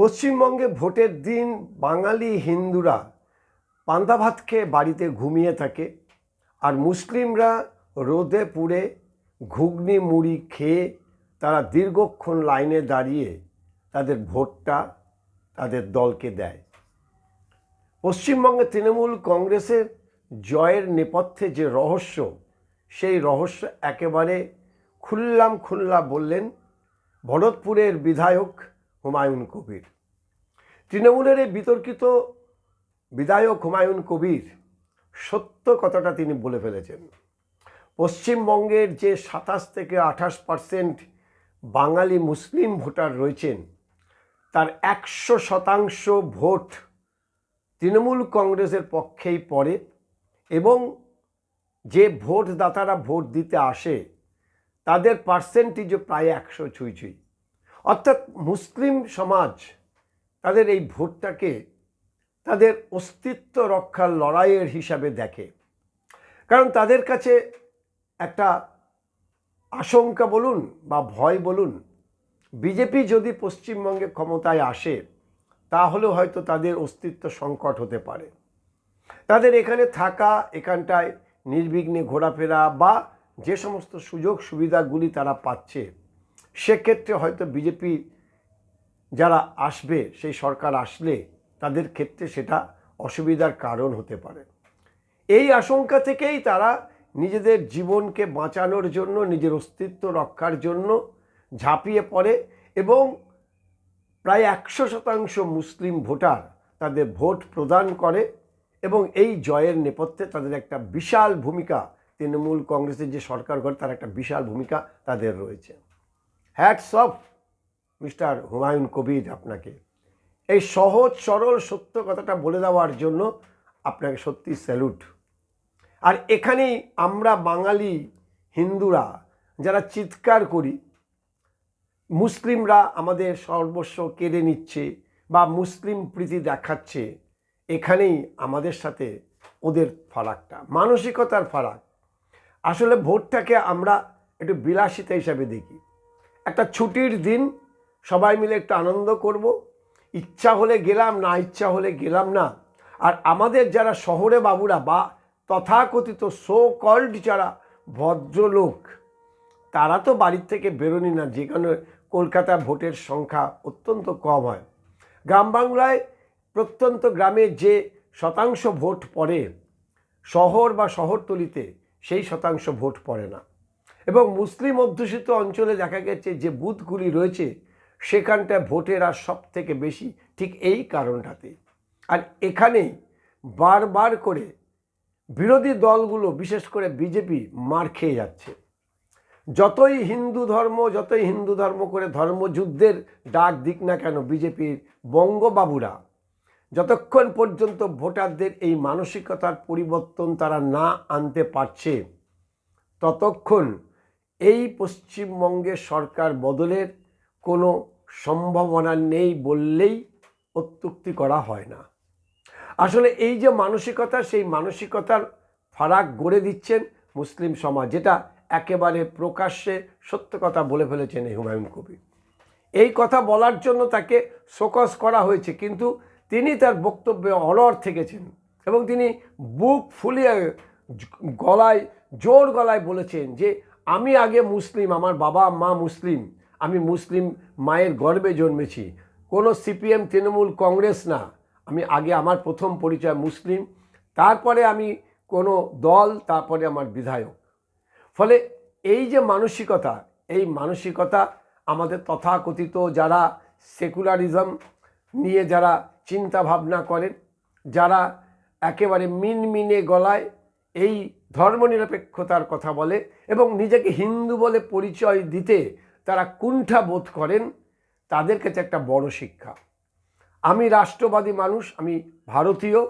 পশ্চিমবঙ্গে ভোটের দিন বাঙালি হিন্দুরা পান্তা ভাত খেয়ে বাড়িতে ঘুমিয়ে থাকে আর মুসলিমরা রোদে পুড়ে ঘুগনি মুড়ি খেয়ে তারা দীর্ঘক্ষণ লাইনে দাঁড়িয়ে তাদের ভোটটা তাদের দলকে দেয়। পশ্চিমবঙ্গে তৃণমূল কংগ্রেসের জয়ের নেপথ্যে যে রহস্য, সেই রহস্য একেবারে খুল্লাম খুল্লা বললেন ভরতপুরের বিধায়ক হুমায়ুন কবির। তৃণমূলের এই বিতর্কিত বিধায়ক হুমায়ুন কবির সত্য কথাটা তিনি বলে ফেলেছেন। পশ্চিমবঙ্গের যে সাতাশ থেকে আঠাশ পার্সেন্ট বাঙালি মুসলিম ভোটার রয়েছেন, তার একশো শতাংশ ভোট তৃণমূল কংগ্রেসের পক্ষেই পড়ে এবং যে ভোটদাতারা ভোট দিতে আসে, তাদের পার্সেন্টেজও প্রায় একশো ছুঁই ছুঁই। অর্থাৎ মুসলিম সমাজ তাদের এই ভোটটাকে তাদের অস্তিত্ব রক্ষার লড়াইয়ের হিসাবে দেখে। কারণ তাদের কাছে একটা আশঙ্কা বলুন বা ভয় বলুন, বিজেপি যদি পশ্চিমবঙ্গে ক্ষমতায় আসে, তাহলে হয়তো তাদের অস্তিত্ব সংকট হতে পারে। তাদের এখানে থাকা, এখানটায় নির্বিঘ্নে ঘোরাফেরা বা যে সমস্ত সুযোগ সুবিধাগুলি তারা পাচ্ছে সেক্ষেত্রে হয়তো বিজেপি যারা আসবে, সেই সরকার আসলে তাদের ক্ষেত্রে সেটা অসুবিধার কারণ হতে পারে। এই আশঙ্কা থেকেই তারা নিজেদের জীবনকে বাঁচানোর জন্য, নিজের অস্তিত্ব রক্ষার জন্য ঝাঁপিয়ে পড়ে এবং প্রায় একশো শতাংশ মুসলিম ভোটার তাদের ভোট প্রদান করে এবং এই জয়ের নেপথ্যে তাদের একটা বিশাল ভূমিকা, তৃণমূল কংগ্রেসের যে সরকার গড়ে তার একটা বিশাল ভূমিকা তাদের রয়েছে। Hats off mister Humayun Kabir আপনাকে। এই সহজ, সরল, সত্য কথাটা বলে দেওয়ার জন্য আপনাকে সত্যি স্যালুট আর এখানেই আমরা বাঙালি হিন্দুরা যারা চিৎকার করি, মুসলিমরা আমাদের সর্বস্ব কেড়ে নিচ্ছে বা মুসলিম প্রীতি দেখাচ্ছে, এখানেই আমাদের সাথে ওদের ফারাকটা, মানসিকতার ফারাক। আসলে ভোটটাকে আমরা একটু বিলাসিতা হিসাবে দেখি। একটা ছুটির দিন, সবাই মিলে একটু আনন্দ করব। ইচ্ছা হলে গেলাম, না ইচ্ছা হলে গেলাম না। আর আমাদের যারা শহরে বাবুরা বা তথাকথিত সো কল্ড যারা ভদ্রলোক, তারা তো বাড়ির থেকে বেরোনি না যেখানে কলকাতা ভোটের সংখ্যা অত্যন্ত কম হয়। গ্রাম বাংলায় প্রত্যন্ত গ্রামে যে শতাংশ ভোট পড়ে, শহর বা শহরতলিতে সেই শতাংশ ভোট পড়ে না। এবং মুসলিম অধ্যুষিত অঞ্চলে দেখা গেছে যে বুথগুলি রয়েছে, সেখানটায় ভোটের আর সব থেকে বেশি ঠিক এই কারণটাতে। আর এখানেই বারবার করে বিরোধী দলগুলো, বিশেষ করে বিজেপি, মার খেয়ে যাচ্ছে। যতই হিন্দু ধর্ম, যতই হিন্দু ধর্ম করে ধর্মযুদ্ধের ডাক দিক না কেন বিজেপির বঙ্গবাবুরা, যতক্ষণ পর্যন্ত ভোটারদের এই মানসিকতার পরিবর্তন তারা না আনতে পারছে, ততক্ষণ এই পশ্চিমবঙ্গের সরকার বদলের কোনো সম্ভাবনা নেই বললেই অত্যুক্তি করা হয় না। আসলে এই যে মানসিকতা, সেই মানসিকতার ফারাক গড়ে দিচ্ছেন মুসলিম সমাজ, যেটা একেবারে প্রকাশ্যে সত্য কথা বলে ফেলেছেন হুমায়ুন কবির। এই কথা বলার জন্য তাকে শোকস করা হয়েছে, কিন্তু তিনি তার বক্তব্যে অনড় থেকেছেন এবং তিনি বুক ফুলিয়ে গলায়, জোর গলায় বলেছেন যে আমি আগে মুসলিম, আমার বাবা, মা মুসলিম, আমি মুসলিম মায়ের গর্বে জন্মেছি। কোনো সিপিএম, তৃণমূল, কংগ্রেস না। আমি আগে আমার প্রথম পরিচয় মুসলিম, তারপরে আমি কোনো দল, তারপরে আমার বিধায়ক। ফলে এই যে মানসিকতা, এই মানসিকতা আমাদের তথাকথিত যারা সেকুলারিজম নিয়ে যারা চিন্তা ভাবনা করেন, যারা একেবারে মিনমিনে গলায় এই ধর্মনিরপেক্ষতার কথা বলে এবং নিজেকে হিন্দু বলে পরিচয় দিতে তারা কুণ্ঠা বোধ করেন, তাদের কাছে একটা বড় শিক্ষা। আমি রাষ্ট্রবাদী মানুষ, আমি ভারতীয়,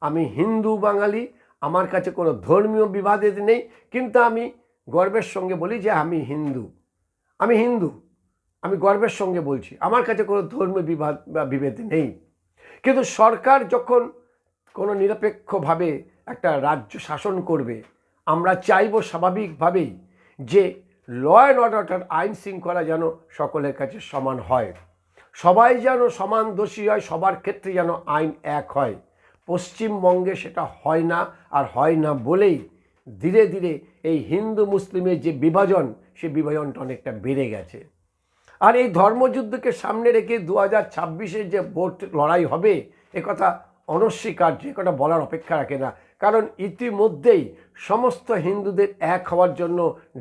আমি হিন্দু, বাঙালি, আমার কাছে কোনো ধর্মীয় বিবাদের নেই, কিন্তু আমি গর্বের সঙ্গে বলি যে আমি হিন্দু। আমি হিন্দু, আমি গর্বের সঙ্গে বলছি, আমার কাছে কোনো ধর্মীয় বিবাদ বা বিভেদ নেই। কিন্তু সরকার যখন কোনো নিরপেক্ষভাবে একটা রাজ্য শাসন করবে। আমরা চাইব স্বাভাবিকভাবেই যে ল অ্যান্ড অর্ডার আইন শৃঙ্খলা যেন সকলের কাছে সমান হয়। সবাই যেন সমান দোষী হয়, সবার ক্ষেত্রে যেন আইন এক হয়। পশ্চিমবঙ্গে সেটা হয় না আর হয় না বলেই ধীরে ধীরে এই হিন্দু মুসলিমের যে বিভাজন, সে বিভাজনটা অনেকটা বেড়ে গেছে। আর এই ধর্মযুদ্ধকে সামনে রেখে দু হাজার যে ভোট লড়াই হবে একথা অনস্বীকার্য একথা বলার অপেক্ষা রাখে না। কারণ ইতিমধ্যেই সমস্ত হিন্দুদের এক হওয়ার জন্য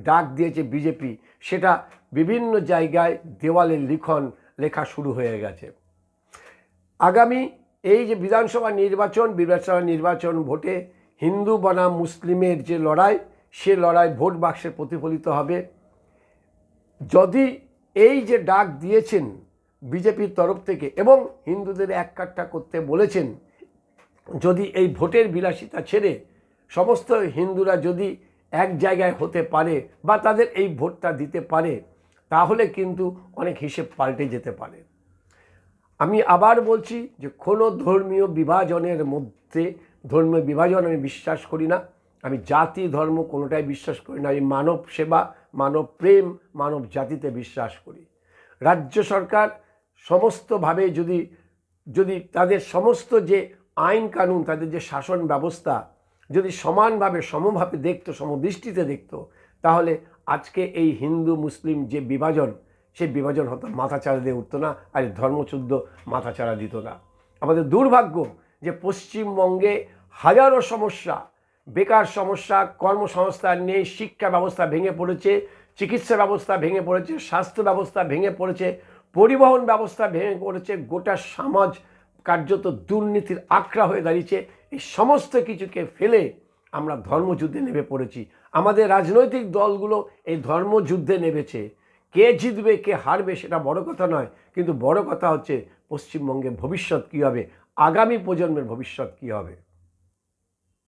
ডাক দিয়েছে বিজেপি। সেটা বিভিন্ন জায়গায় দেওয়ালে লিখন লেখা শুরু হয়ে গেছে। আগামী এই যে বিধানসভা নির্বাচন বিধানসভা নির্বাচন ভোটে হিন্দু, বনাম, মুসলিমের যে লড়াই, সে লড়াই ভোট বাক্সে প্রতিফলিত হবে। যদি এই যে ডাক দিয়েছেন বিজেপির তরফ থেকে এবং হিন্দুদের এক কাট্টা করতে বলেছেন যদি এই ভোটের বিলাসিতা ছেড়ে সমস্ত হিন্দুরা যদি এক জায়গায় হতে পারে বা তাদের এই ভোটটা দিতে পারে, তাহলে কিন্তু অনেক হিসেব পাল্টে যেতে পারে। আমি আবার বলছি যে কোনো ধর্মীয় বিভাজনের মধ্যে, ধর্মীয় বিভাজন আমি বিশ্বাস করি না। আমি জাতি, ধর্ম কোনোটাই বিশ্বাস করি না। আমি মানব সেবা, মানব প্রেম, মানব জাতিতে বিশ্বাস করি। রাজ্য সরকার সমস্তভাবে যদি যদি তাদের সমস্ত যে আইন কানুন, তাদের যে শাসন ব্যবস্থা, যদি সমানভাবে, সমভাবে দেখতো, সমদৃষ্টিতে দেখতো, তাহলে আজকে এই হিন্দু, মুসলিম যে বিভাজন, সেই বিভাজন হতো মাথাচাড়া দিয়ে উঠতো না, আর এই ধর্মযুদ্ধ মাথাচাড়া দিত না। আমাদের দুর্ভাগ্য যে পশ্চিমবঙ্গে হাজারো সমস্যা, বেকার সমস্যা, কর্মসংস্থান নেই, শিক্ষা ব্যবস্থা ভেঙে পড়েছে, চিকিৎসা ব্যবস্থা ভেঙে পড়েছে, স্বাস্থ্য ব্যবস্থা ভেঙে পড়েছে, পরিবহন ব্যবস্থা ভেঙে পড়েছে, গোটা সমাজ কার্যত দুর্নীতির আখড়া হয়ে দাঁড়িয়েছে। এই সমস্ত কিছুকে ফেলে আমরা ধর্মযুদ্ধে নেমে পড়েছি। আমাদের রাজনৈতিক দলগুলো এই ধর্মযুদ্ধে নেমেছে। কে জিতবে, কে হারবে সেটা বড় কথা নয়, কিন্তু বড় কথা হচ্ছে পশ্চিমবঙ্গের ভবিষ্যৎ কী হবে? আগামী প্রজন্মের ভবিষ্যৎ কী হবে?